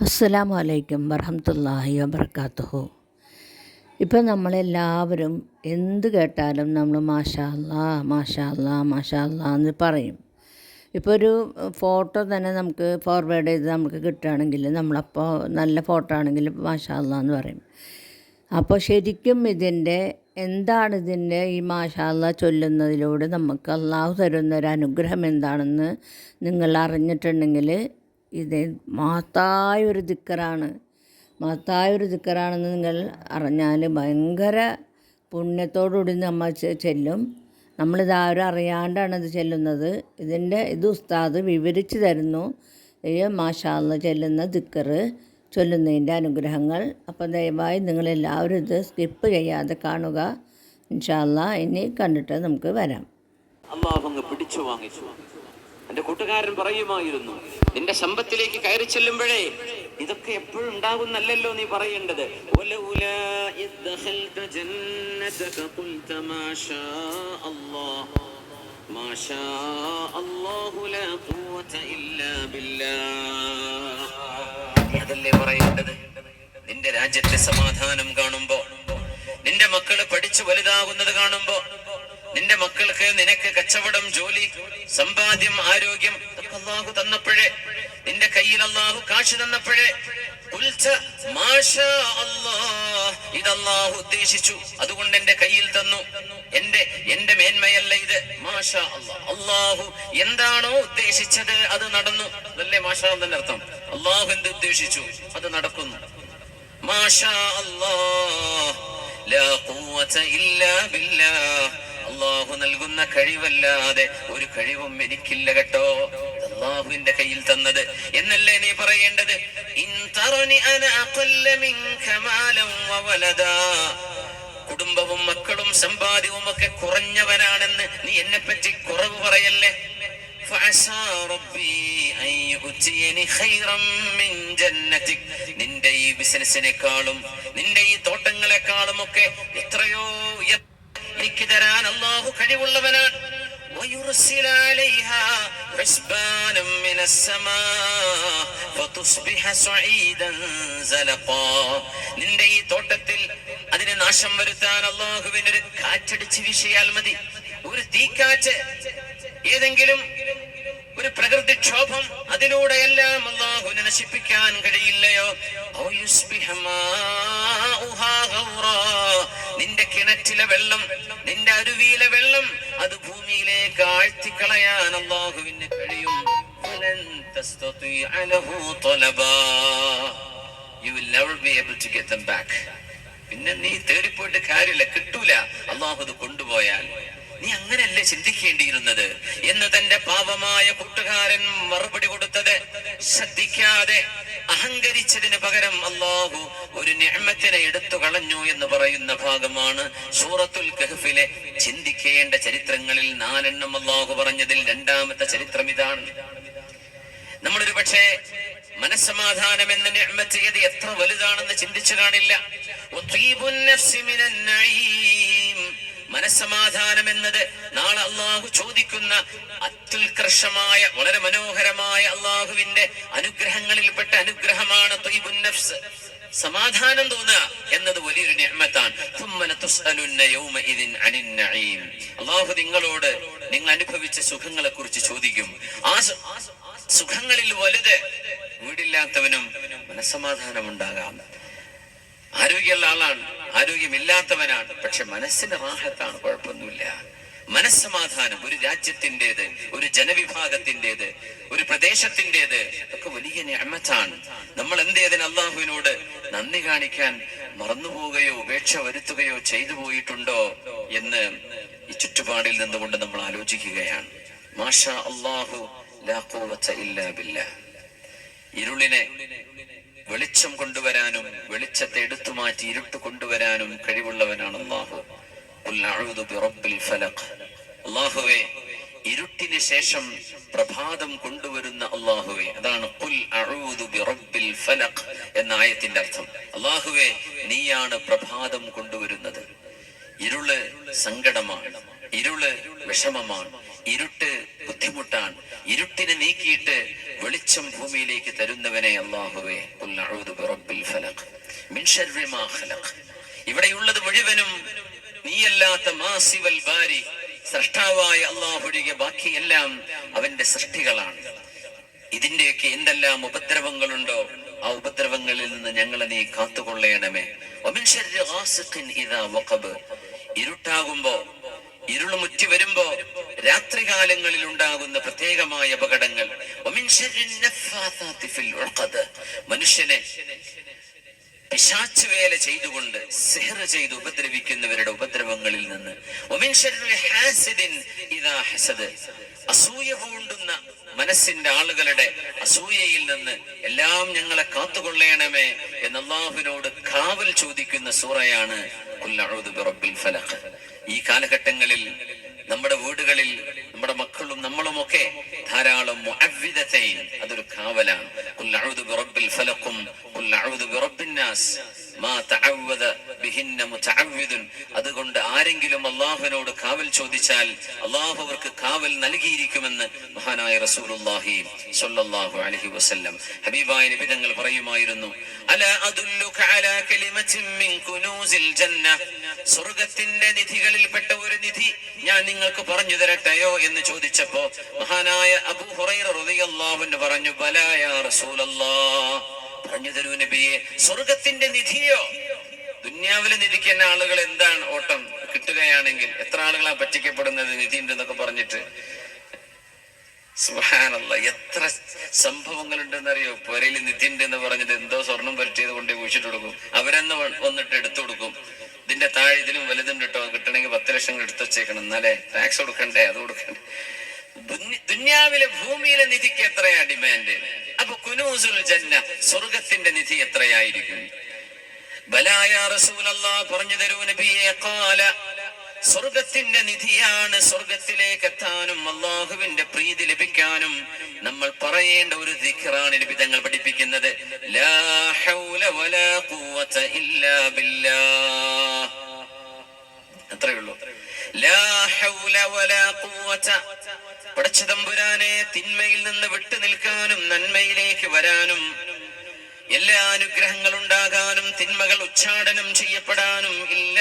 അസ്സലാമു അലൈക്കും വറഹമത്തല്ലാഹി വബർക്കാത്തുഹു ഇപ്പം നമ്മളെല്ലാവരും എന്ത് കേട്ടാലും നമ്മൾ മാഷാല്ലാ മാഷാല്ലാ മാഷാ അല്ലാ മാഷാ അല്ലാ എന്ന് പറയും. ഇപ്പോൾ ഒരു ഫോട്ടോ തന്നെ നമുക്ക് ഫോർവേഡ് ചെയ്ത് നമുക്ക് കിട്ടുകയാണെങ്കിൽ നമ്മളപ്പോൾ നല്ല ഫോട്ടോ ആണെങ്കിൽ മാഷാല്ലാ എന്ന് പറയും. അപ്പോൾ ശരിക്കും ഇതിന്റെ എന്താണ് ഇതിന്റെ ഈ മാഷാല്ല ചൊല്ലുന്നതിലൂടെ നമുക്ക് അള്ളാഹു തരുന്ന ഒരു അനുഗ്രഹം എന്താണെന്ന് നിങ്ങൾ അറിഞ്ഞിട്ടുണ്ടെങ്കിൽ ഇത് മഹത്തായ ഒരു ദിക്കറാണ്. മഹത്തായ ഒരു ദിക്കറാണെന്ന് നിങ്ങൾ അറിഞ്ഞാൽ ഭയങ്കര പുണ്യത്തോടുകൂടി നമ്മൾ ചെല്ലും. നമ്മളിത് ആരും അറിയാണ്ടാണ് ഇത് ചെല്ലുന്നത്. ഇതിന്റെ ഇത് ഉസ്താദ് വിവരിച്ച് തരുന്നു. ഈ മാഷാല്ല ചെല്ലുന്ന ദിക്കറ് ചൊല്ലുന്നതിന്റെ അനുഗ്രഹങ്ങൾ. അപ്പോൾ ദയവായി നിങ്ങളെല്ലാവരും ഇത് സ്കിപ്പ് ചെയ്യാതെ കാണുക. ഇൻഷാല്ല ഇനി കണ്ടിട്ട് നമുക്ക് വരാം. അള്ളാഹു പിടിച്ചു വാങ്ങിച്ചു. എന്റെ കൂട്ടുകാരൻ പറയുമായിരുന്നു നിന്റെ സമ്പത്തിലേക്ക് കയറി ചെല്ലുമ്പോഴേ ഇതൊക്കെ എപ്പോഴും ഉണ്ടാകുന്നല്ലോ നീ പറയേണ്ടത്. "വലൗലാ ഇദ് ദഖൽത ജന്നതക ഖുൽത മാ ഷാ അല്ലാഹ്. മാ അല്ലാഹു ലാ ഖുവത ഇല്ലാ ബില്ലാഹ്. അതല്ലേ പറയേണ്ടത്? നിന്റെ രാജ്യത്തെ സമാധാനം കാണുമ്പോ നിന്റെ മക്കൾ പഠിച്ചു വലുതാകുന്നത് കാണുമ്പോ നിന്റെ മക്കൾക്ക് നിനക്ക് കച്ചവടം ജോലി സമ്പാദ്യം ആരോഗ്യം അള്ളാഹു തന്നപ്പോഴേ നിന്റെ കയ്യിൽ അള്ളാഹു കാശ് തന്നപ്പോഴേ. ഇത് അള്ളാഹു ഉദ്ദേശിച്ചു. അതുകൊണ്ട് എന്റെ കയ്യിൽ തന്നു. എന്റെ എന്റെ മേന്മയല്ല ഇത്. മാഷാ അള്ളാഹു. എന്താണോ ഉദ്ദേശിച്ചത് അത് നടന്നു. അതല്ലേ മാഷാ എന്നതിന്റെ അർത്ഥം? അള്ളാഹു എന്ത് ഉദ്ദേശിച്ചു? അത് നടക്കുന്നു. മാഷാ അല്ലാ ഇല്ലാ ബില്ലാഹ്. അള്ളാഹു നൽകുന്ന കഴിവല്ലാതെ ഒരു കഴിവും എനിക്കില്ല കേട്ടോ. അള്ളാഹുവിന്റെ കയ്യിൽ തന്നത്. എന്നല്ലേ നീ പറയേണ്ടത്? കുടുംബവും മക്കളും സമ്പാദ്യവും ഒക്കെ കുറഞ്ഞവനാണെന്ന് നീ എന്നെ പറ്റി കുറവ് പറയല്ലേ? നിന്റെ ഈ ബിസിനസിനെക്കാളും നിന്റെ ഈ തോട്ടങ്ങളെക്കാളും ഒക്കെ എത്രയോ എനിക്ക് തരാൻ അള്ളാഹു കഴിവുള്ളവനാണ് ويرسل عليها حسبانا من السماء فتصبح صعيدا زلقا നിന്റെ ഈ തോട്ടത്തിൽ അതിന് നാശം വരുത്താൻ അള്ളാഹുവിന് ഒരു കാറ്റടിച്ച് വീശിയാൽ മതി ഒരു തീക്കാറ്റ് ഏതെങ്കിലും ഒരു പ്രകൃതിക്ഷോഭം അതിലൂടെയെല്ലാം അള്ളാഹുവിനെ നശിപ്പിക്കാൻ കഴിയില്ലയോ ഔ യുസ്ബിഹ മാഉഹാ ഗൗറാ. നിന്റെ കിണറ്റിലെ വെള്ളം നിന്റെ അരുവിയിലെ വെള്ളം അത് ഭൂമിയിലേക്ക് ആഴ്ത്തിക്കളയാൻ അള്ളാഹുവിന് കഴിയും. You will never be able to get them back. പിന്നെ നീ തേടിപ്പോയിട്ട് കാര്യമില്ല കിട്ടൂല അള്ളാഹു അത് കൊണ്ടുപോയാൽ നീ അങ്ങനെയല്ലേ ചിന്തിക്കേണ്ടിയിരുന്നത്? എന്ന് തന്റെ പാപമായ കൂട്ടുകാരൻ മറുപടി കൊടുത്തത് ശ്രദ്ധിക്കാതെ അഹങ്കരിച്ചതിന് പകരം അള്ളാഹു ഒരു നിഅമത്തിനെ എടുത്തു കളഞ്ഞു എന്ന് പറയുന്ന ഭാഗമാണ് സൂറത്തുൽ കഹഫിലെ ചിന്തിക്കേണ്ട ചരിത്രങ്ങളിൽ നാലെണ്ണം അള്ളാഹു പറഞ്ഞതിൽ രണ്ടാമത്തെ ചരിത്രം ഇതാണ്. നമ്മളൊരു പക്ഷേ മനസ്സമാധാനം എന്ന ഇത് എത്ര വലുതാണെന്ന് ചിന്തിച്ചു കാണില്ല. മനസ്സമാധാനം എന്നത് നാളെ അള്ളാഹു ചോദിക്കുന്ന അത്യുത്കർഷമായ വളരെ മനോഹരമായ അള്ളാഹുവിന്റെ അനുഗ്രഹങ്ങളിൽപ്പെട്ട അനുഗ്രഹമാണ് നഫ്സ്. സമാധാനം തോന്നുക എന്നത് വലിയൊരു നിഅമത്താണ്. അള്ളാഹു നിങ്ങളോട് നിങ്ങൾ അനുഭവിച്ച സുഖങ്ങളെ കുറിച്ച് ചോദിക്കും. ആ സുഖങ്ങളിൽ വലുത് വീടില്ലാത്തവനും മനസ്സമാധാനം ഉണ്ടാകാം ആരോഗ്യമുള്ള ആളാണ്. ആരോഗ്യമില്ലാത്തവനാണ്. പക്ഷെ മനസ്സിന് റാഹത്താണ് കുഴപ്പമൊന്നുമില്ല. മനസ്സമാധാനം ഒരു രാജ്യത്തിന്റെത് ഒരു ജനവിഭാഗത്തിന്റെത് ഒരു പ്രദേശത്തിന്റെത് ഒക്കെ വലിയ ഞമ്മത്താണ് നമ്മൾ എന്ത് ചെയ്തതിന് അള്ളാഹുവിനോട് നന്ദി കാണിക്കാൻ മറന്നുപോവുകയോ ഉപേക്ഷ വരുത്തുകയോ ചെയ്തു പോയിട്ടുണ്ടോ എന്ന് ഈ ചുറ്റുപാടിൽ നിന്നുകൊണ്ട് നമ്മൾ ആലോചിക്കുകയാണ്. മാഷാ അള്ളാഹു ഇരുളിനെ വെളിച്ചം കൊണ്ടുവരാനും വെളിച്ചത്തെ എടുത്തു മാറ്റി ഇരുട്ട് കൊണ്ടുവരാനും കഴിവുള്ളവനാണ് അള്ളാഹു ഇരുട്ടിന് ശേഷം പ്രഭാതം കൊണ്ടുവരുന്ന അള്ളാഹുവേ അതാണ് അഊദു ബിറബ്ബിൽ ഫലഖ് എന്ന ആയത്തിന്റെ അർത്ഥം. അള്ളാഹുവേ നീയാണ് പ്രഭാതം കൊണ്ടുവരുന്നത്. ഇരുൾ സങ്കടമാണ് ഇരുൾ വിഷമമാണ് ഇരുട്ട് ബുദ്ധിമുട്ടാണ്. ഇരുട്ടിനെ നീക്കിയിട്ട് വെളിച്ചം ഭൂമിയിലേക്ക് തരുന്നവനെ അള്ളാഹുവേ ഇവിടെയുള്ളത് മുഴുവനും നീയല്ലാത്ത മാസിവൽ ബാരി സൃഷ്ടാവായ അള്ളാഹുഴിക ബാക്കിയെല്ലാം അവന്റെ സൃഷ്ടികളാണ്. ഇതിന്റെയൊക്കെ എന്തെല്ലാം ഉപദ്രവങ്ങളുണ്ടോ ആ ഉപദ്രവങ്ങളിൽ നിന്ന് ഞങ്ങളെ നീ കാത്തുകൊള്ളയണമേ ഇരുട്ടാകുമ്പോ ഇരുൾ മുറ്റി വരുമ്പോ രാത്രികാലങ്ങളിൽ ഉണ്ടാകുന്ന പ്രത്യേകമായ അപകടങ്ങൾ. മനുഷ്യനെ വേല ചെയ്തുകൊണ്ട് സിഹർ ചെയ്ത് ഉപദ്രവിക്കുന്നവരുടെ ഉപദ്രവങ്ങളിൽ നിന്ന്. അസൂയ പൂണ്ടുന്ന മനസ്സിന്റെ ആളുകളുടെ അസൂയയിൽ നിന്ന് എല്ലാം ഞങ്ങളെ കാത്തുകൊള്ളേണമേ എന്ന് അള്ളാഹുവിനോട് കാവൽ ചോദിക്കുന്ന സൂറയാണ്. ഫലഖ്. ഈ കാലഘട്ടങ്ങളിൽ നമ്മുടെ വീടുകളിൽ നമ്മുടെ മക്കളും നമ്മളും ഒക്കെ ധാരാളം അതൊരു കാവലാണ്. ബിഹിന്ന അതുകൊണ്ട് ആരെങ്കിലും അള്ളാഹുവിനോട് കാവൽ ചോദിച്ചാൽ അള്ളാഹു അവർക്ക് കാവൽ നൽകിയിരിക്കുമെന്ന് മഹാനായ റസൂലുള്ളാഹി സ്വല്ലല്ലാഹു അലൈഹി വസല്ലം ഹബീബായ നബി തങ്ങൾ പറയുമായിരുന്നു. അല അദുല്ലുക അലാ കലിമത്തിൻ മിൻ കുനൂസിൽ ജന്ന. സ്വർഗത്തിന്റെ നിധികളിൽപ്പെട്ട ഒരു നിധി ഞാൻ നിങ്ങൾക്ക് പറഞ്ഞു തരട്ടെയോ എന്ന് ചോദിച്ചപ്പോ മഹാനായ അബൂ ഹുറൈറ റളിയല്ലാഹു അൻഹു പറഞ്ഞു ബലാ യാ റസൂലല്ലാഹ് പറഞ്ഞു തരൂ നബിയെ സ്വർഗത്തിന്റെ നിധിയോ? ദുന്യാവിലെ നിധിക്കുന്ന ആളുകൾ എന്താണ് ഓട്ടം കിട്ടുകയാണെങ്കിൽ എത്ര ആളുകളാ പറ്റിക്കപ്പെടുന്നത് നിധി ഉണ്ടെന്നൊക്കെ പറഞ്ഞിട്ട്? സുഹാനല്ല എത്ര സംഭവങ്ങളുണ്ടെന്നറിയോ? പുരയിൽ നിധി ഉണ്ടെന്ന് പറഞ്ഞിട്ട് എന്തോ സ്വർണം പരിചയത് കൊണ്ട് കുഴിച്ചിട്ട് കൊടുക്കും. അവരെന്ന് വന്നിട്ട് എടുത്തു കൊടുക്കും. ഇതിന്റെ താഴെ ഇതിലും വലുതുണ്ട് കേട്ടോ കിട്ടണമെങ്കിൽ പത്ത് ലക്ഷം എടുത്തു വെച്ചേക്കണം. എന്നാലേ ടാക്സ് കൊടുക്കണ്ടേ? അത് കൊടുക്കണ്ടേ? ദുന്യ- ദുന്യാവിലെ ഭൂമിയിലെ നിധിക്ക് എത്രയാ ഡിമാൻഡ് അപ്പൊ കുനൂസുൽ ജന്ന സ്വർഗത്തിന്റെ നിധി എത്രയായിരിക്കും? പറഞ്ഞു തരൂ നബിയെ കാല സ്വർഗത്തിന്റെ നിധിയാണ് സ്വർഗത്തിലേക്ക് എത്താനും അള്ളാഹുവിന്റെ പ്രീതി ലഭിക്കാനും നമ്മൾ പറയേണ്ട ഒരു ദിഖറാണ് നബി തങ്ങൾ പഠിപ്പിക്കുന്നത്. ലാ ഹൗല വലാ ഖുവത ഇല്ലാ ബില്ലാഹ്. അത്രേ ഉള്ളൂ. തിന്മയിൽ നിന്ന് വിട്ടു നിൽക്കാനും നന്മയിലേക്ക് വരാനും എല്ലാ അനുഗ്രഹങ്ങൾ ഉണ്ടാകാനും തിന്മകൾ ഉച്ചാടനം ചെയ്യപ്പെടാനും ഇല്ല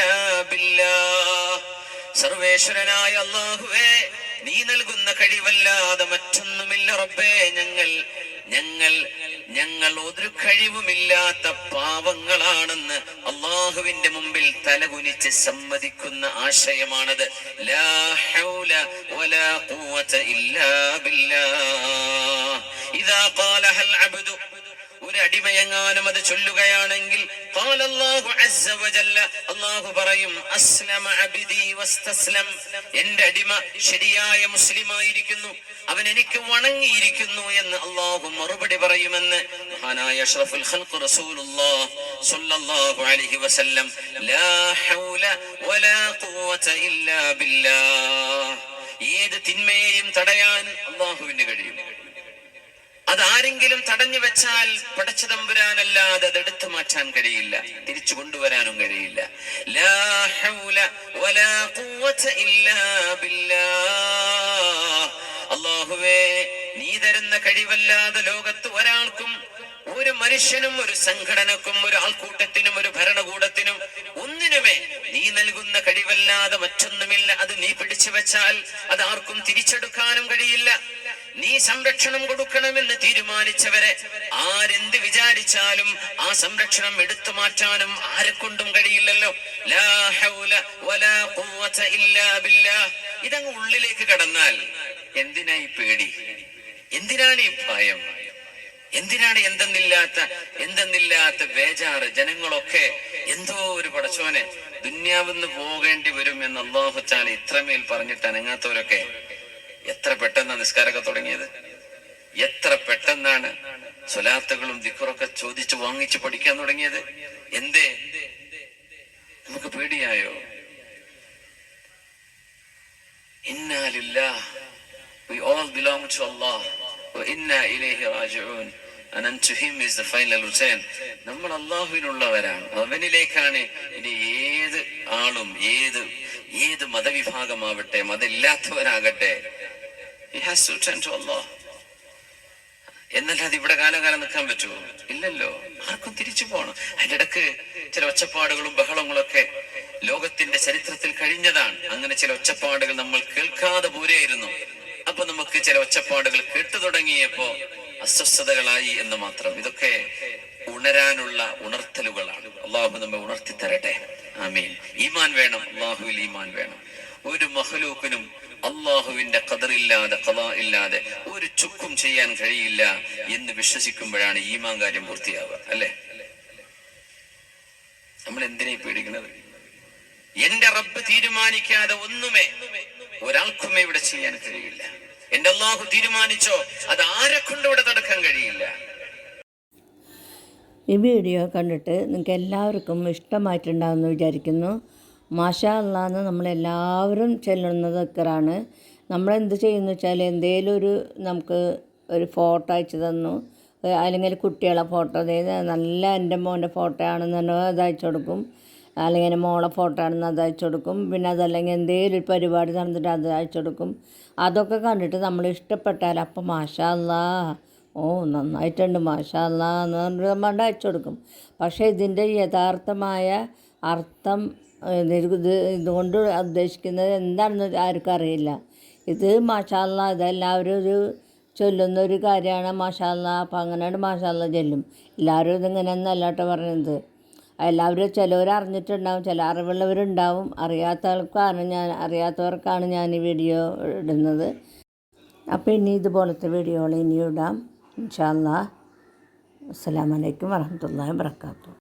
ബില്ലാ. സർവേശ്വരനായ അള്ളാഹുവേ നീ നൽകുന്ന കഴിവല്ലാതെ മറ്റൊന്നുമില്ല റബ്ബേ. ഞങ്ങൾ ഞങ്ങൾ ഞങ്ങൾ ഒരു കഴിവുമില്ലാത്ത പാവങ്ങളാണെന്ന് അള്ളാഹുവിന്റെ മുമ്പിൽ തലകുനിച്ച് സമ്മതിക്കുന്ന ആശയമാണത്. ലാ ഒരു അടിമയങ്ങാനും അത് ചൊല്ലുകയാണെങ്കിൽ അള്ളാഹു പറയും അസ്ലമ വസ്തസ്ലം. എന്റെ അടിമ ശരിയായ മുസ്ലിമായിരിക്കുന്നു. അവൻ എനിക്ക് വണങ്ങിയിരിക്കുന്നു എന്ന് അള്ളാഹു മറുപടി പറയുമെന്ന് മഹാനായ അഷ്റഫുൽ ഖൽഖ് റസൂലുള്ളാഹ് സ്വല്ലല്ലാഹു അലൈഹി വസല്ലം ലാ ഹൗല വലാ ഖുവത ഇല്ലാ ബില്ലാഹ്. ഏത് തിന്മയെയും തടയാൻ അള്ളാഹുവിന് കഴിയും. അതാരെങ്കിലും തടഞ്ഞു വെച്ചാൽ പടച്ചതമ്പുരാനല്ലാതെ അത് എടുത്തു മാറ്റാൻ കഴിയില്ല തിരിച്ചു കൊണ്ടുവരാനും കഴിയില്ല. അള്ളാഹുവേ നീ തരുന്ന കഴിവല്ലാതെ ലോകത്ത് ഒരാൾക്കും ഒരു മനുഷ്യനും ഒരു സംഘടനക്കും ഒരു ആൾക്കൂട്ടത്തിനും ഒരു ഭരണകൂടത്തിനും ഒന്നിനുമേ നീ നൽകുന്ന കഴിവല്ലാതെ മറ്റൊന്നുമില്ല. അത് നീ പിടിച്ചു വെച്ചാൽ അത് ആർക്കും തിരിച്ചെടുക്കാനും കഴിയില്ല. നീ സംരക്ഷണം കൊടുക്കണമെന്ന് തീരുമാനിച്ചവരെ ആരെന്ത് വിചാരിച്ചാലും ആ സംരക്ഷണം എടുത്തു മാറ്റാനും ആരെക്കൊണ്ടും കഴിയില്ലല്ലോ. ഇതങ്ങ് ഉള്ളിലേക്ക് കടന്നാൽ എന്തിനാ ഈ പേടി? എന്തിനാണ് ഈ ഭയം? എന്തിനാണ് എന്തെന്നില്ലാത്ത എന്തെന്നില്ലാത്ത ബേജാറ് ജനങ്ങളൊക്കെ എന്തോ ഒരു പടച്ചോനെ ദുന്യാവിന്ന് പോകേണ്ടി വരും എന്ന് അള്ളാഹുച്ചാൽ ഇത്രമേൽ പറഞ്ഞിട്ട് അനങ്ങാത്തവരൊക്കെ എത്ര പെട്ടെന്നാണ് നിസ്കാരമൊക്കെ തുടങ്ങിയത്? എത്ര പെട്ടെന്നാണ് സ്വലാത്തുകളും ദിക്കറൊക്കെ ചോദിച്ചു വാങ്ങിച്ചു പഠിക്കാൻ തുടങ്ങിയത്? എന്തേ? നമുക്ക് പേടിയായോ? ഇന്നാലില്ല We all belong to Allah. وإنا إليه راجعون and to him is the final return നമ്മൾ അള്ളാഹുവിനുള്ളവരാണ് അവനിലേക്കാണ് ഇനി ഏത് ആളും ഏത് ഏത് മതവിഭാഗമാവട്ടെ മതമില്ലാത്തവരാകട്ടെ he has to return to Allah എന്നല്ലാതെ ഇവിടെ കാലകാലം നിൽക്കാൻ പറ്റുമോ ഇല്ലല്ലോ ആർക്കും തിരിച്ചു പോകണം അതിന്റെ ഇടക്ക് ചില ഒച്ചപ്പാടുകളും ബഹളങ്ങളൊക്കെ ലോകത്തിന്റെ ചരിത്രത്തിൽ കഴിഞ്ഞതാണ് അങ്ങനെ ചില ഒച്ചപ്പാടുകൾ നമ്മൾ കേൾക്കാതെ പോരെയായിരുന്നു അപ്പൊ നമുക്ക് ചില ഒച്ചപ്പാടുകൾ കേട്ടു തുടങ്ങിയപ്പോ അസ്വസ്ഥതകളായി എന്ന് മാത്രം. ഇതൊക്കെ ഉണരാനുള്ള ഉണർത്തലുകളാണ്. അള്ളാഹു നമ്മെ ഉണർത്തി തരട്ടെ. ആമീൻ. ഈമാൻ വേണം. അള്ളാഹുവിൽ ഈമാൻ വേണം. ഒരു മഹലൂക്കിനും അള്ളാഹുവിന്റെ കതറില്ലാതെ കഥ ഇല്ലാതെ ഒരു ചുക്കും ചെയ്യാൻ കഴിയില്ല എന്ന് വിശ്വസിക്കുമ്പോഴാണ് ഈമാൻ കാര്യം പൂർത്തിയാവുക. അല്ലെ? നമ്മൾ എന്തിനെ പേടിക്കുന്നത് എന്റെ റബ്ബ് തീരുമാനിക്കാതെ ഒന്നുമേ ഒരാൾക്കുമേ ഇവിടെ ചെയ്യാൻ കഴിയില്ല. എന്റെ അള്ളാഹു തീരുമാനിച്ചോ അത് ആരെ കൊണ്ട് ഇവിടെ തടുക്കാൻ കഴിയില്ല. ഈ വീഡിയോ കണ്ടിട്ട് നിങ്ങൾക്ക് എല്ലാവർക്കും ഇഷ്ടമായിട്ടുണ്ടാകുമെന്ന് വിചാരിക്കുന്നു. മാഷാ അള്ളാന്ന് നമ്മളെല്ലാവരും ചെല്ലുന്ന ദിക്കറാണ് നമ്മളെന്ത് ചെയ്യുന്നു വെച്ചാൽ എന്തേലും ഒരു നമുക്ക് ഒരു ഫോട്ടോ അയച്ചു തന്നു. അല്ലെങ്കിൽ കുട്ടികളെ ഫോട്ടോ അതായത് നല്ല എന്റെ മോന്റെ ഫോട്ടോ ആണെന്ന് പറഞ്ഞാൽ അത് അയച്ചു കൊടുക്കും. അല്ലെങ്കിൽ മോളെ ഫോട്ടോ ആണെന്ന് അത് അയച്ചു കൊടുക്കും. പിന്നെ അതല്ലെങ്കിൽ എന്തെങ്കിലും ഒരു പരിപാടി നടന്നിട്ട് അത് അയച്ചു കൊടുക്കും. അതൊക്കെ കണ്ടിട്ട് നമ്മൾ ഇഷ്ടപ്പെട്ടാൽ അപ്പം മാഷാ ഓ നന്നായിട്ടുണ്ട് മാഷാ എന്ന് പറഞ്ഞിട്ട് നമ്മൾ അയച്ചു കൊടുക്കും. പക്ഷേ ഇതിന്റെ യഥാർത്ഥമായ അർത്ഥം ഇത് ഇതുകൊണ്ട് ഉദ്ദേശിക്കുന്നത് എന്താണെന്ന് ആർക്കും അറിയില്ല. ഇത് മാഷാല്ല ഇതെല്ലാവരും ഒരു ചൊല്ലുന്ന ഒരു കാര്യമാണ് മാഷാല്ല. അപ്പം അങ്ങനെയാണ് മാഷാല്ല ചൊല്ലും. എല്ലാവരും ഇതിങ്ങനെ എന്നല്ലാട്ടോ പറയുന്നത്. എല്ലാവരും ചിലവർ അറിഞ്ഞിട്ടുണ്ടാവും ചില അറിവുള്ളവരുണ്ടാവും. അറിയാത്ത ആൾക്കാണ് ഞാൻ അറിയാത്തവർക്കാണ് ഞാൻ ഈ വീഡിയോ ഇടുന്നത്. അപ്പോൾ ഇനി ഇതുപോലത്തെ വീഡിയോകൾ ഇനിയും ഇടാം. ഇൻഷാല്ലാ വലൈക്കും വരഹമുല്ലാ വാബർക്കാത്തു